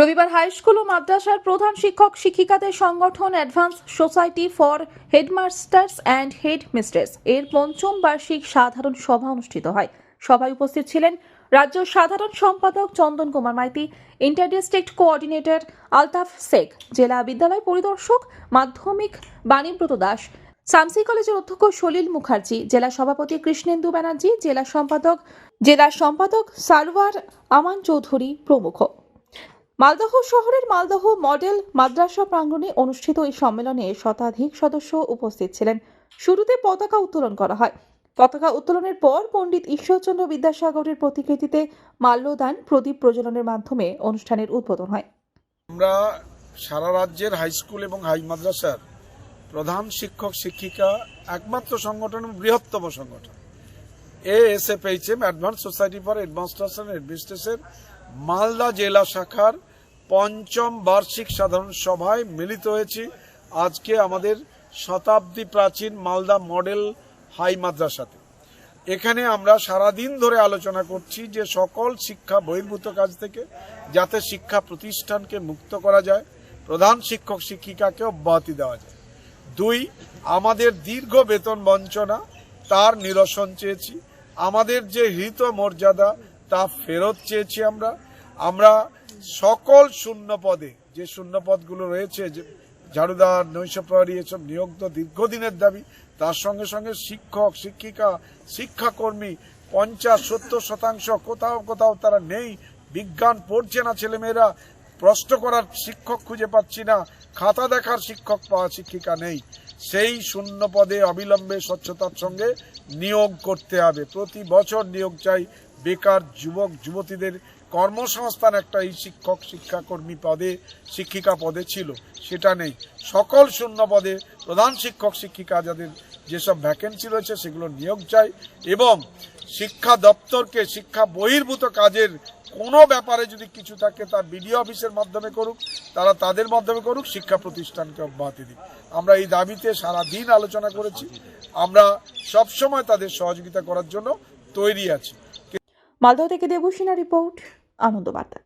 রবিবার high school ও মাদ্রাসার প্রধান শিক্ষক শিক্ষিকাদের সংগঠন advance society for headmasters and head mistress এর পঞ্চম বার্ষিক সাধারণ সভা অনুষ্ঠিত হয়। সভায় উপস্থিত ছিলেন রাজ্য সাধারণ সম্পাদক Chandan Kumar Maity inter district coordinator Altaf Sheikh, জেলা বিদ্যালয় পরিদর্শক মাধ্যমিক বাণীব্রত দাস, সামসি কলেজের অধ্যক্ষ সলিল মুখার্জি, জেলা সভাপতি কৃষ্ণেন্দু ব্যানার্জি, জেলা সম্পাদক জেলা সম্পাদক সালওয়ার আমান চৌধুরী প্রমুখ। মালদহ শহরের মালদহ মডেল মাদ্রাসা প্রাঙ্গণে অনুষ্ঠিত এই সম্মেলনে শতাধিক সদস্য উপস্থিত ছিলেন। শুরুতে পতাকা উত্তোলন করা হয়। পতাকা উত্তোলনের পর পণ্ডিত ঈশ্বরচন্দ্র বিদ্যাসাগরের প্রতিকৃতিতে মাল্যদান প্রদীপ প্রজ্বলনের মাধ্যমে অনুষ্ঠানের উদ্বোধন হয়। আমরা সারা রাজ্যের হাই স্কুল এবং হাই মাদ্রাসার প্রধান শিক্ষক, শিক্ষিকা, একমাত্র সংগঠন বৃহত্তম সংগঠন। A S F H M advance society for advance administration, Malda জেলা শাখার পঞ্চম বার্ষিক সাধারণ সভায় মিলিত হয়েছি। আজকে আমাদের শতাব্দী প্রাচীন মালদা মডেল হাই মাদ্রাসাতে। এখানে আমরা সারাদিন ধরে আলোচনা করছি যে সকল শিক্ষা বহির্ভূত কাজ থেকে যাতে শিক্ষা প্রতিষ্ঠানকে মুক্ত করা যায়, প্রধান শিক্ষক শিক্ষিকাকে অব্যাহতি দেওয়া যায়। দুই, আমাদের দীর্ঘ বেতন বঞ্চনা, তার নিরসন চেয়েছি। আমাদের যে হৃত মর্যাদা, তা ফেরত চেয়েছি আমরা। আমরা সকল শূন্য পদে, যে শূন্য পদগুলো রয়েছে ঝাড়ুদার নৈশপ্রহরী এসব নিয়োগ তো দীর্ঘদিনের দাবি, তার সঙ্গে সঙ্গে শিক্ষক, শিক্ষিকা, শিক্ষাকর্মী, পঞ্চাশ, সত্তর শতাংশ, কোথাও কোথাও তারা নেই, বিজ্ঞান পড়ছে না ছেলেমেয়েরা, প্রশ্ন করার শিক্ষক খুঁজে পাচ্ছি না, খাতা দেখার শিক্ষক পাওয়া শিক্ষিকা নেই। সেই শূন্য পদে অবিলম্বে স্বচ্ছতার সঙ্গে নিয়োগ করতে হবে, প্রতি বছর নিয়োগ চাই বেকার যুবক, যুবতীদের কর্মসংস্থান একটা এই শিক্ষক, শিক্ষাকর্মী পদে, শিক্ষিকা পদে ছিল, সেটা নেই। সকল শূন্য পদে প্রধান শিক্ষক, শিক্ষিকা যাদের যেসব ভ্যাকেন্সি রয়েছে সেগুলো নিয়োগ চাই এবং শিক্ষা দপ্তরকে শিক্ষা বহির্ভূত কাজের কোনো ব্যাপারে যদি কিছু থাকে তা বিডিও অফিসের মাধ্যমে করুক, তারা তাদের মাধ্যমে করুক, শিক্ষা প্রতিষ্ঠানকে অব্যাহতি দিক। আমরা এই দাবিতে সারা দিন আলোচনা করেছি। আমরা সবসময় তাদের সহযোগিতা করার জন্য তৈরি আছি। মালদহ থেকে দেবসিনা রিপোর্ট আনন্দ বার্তা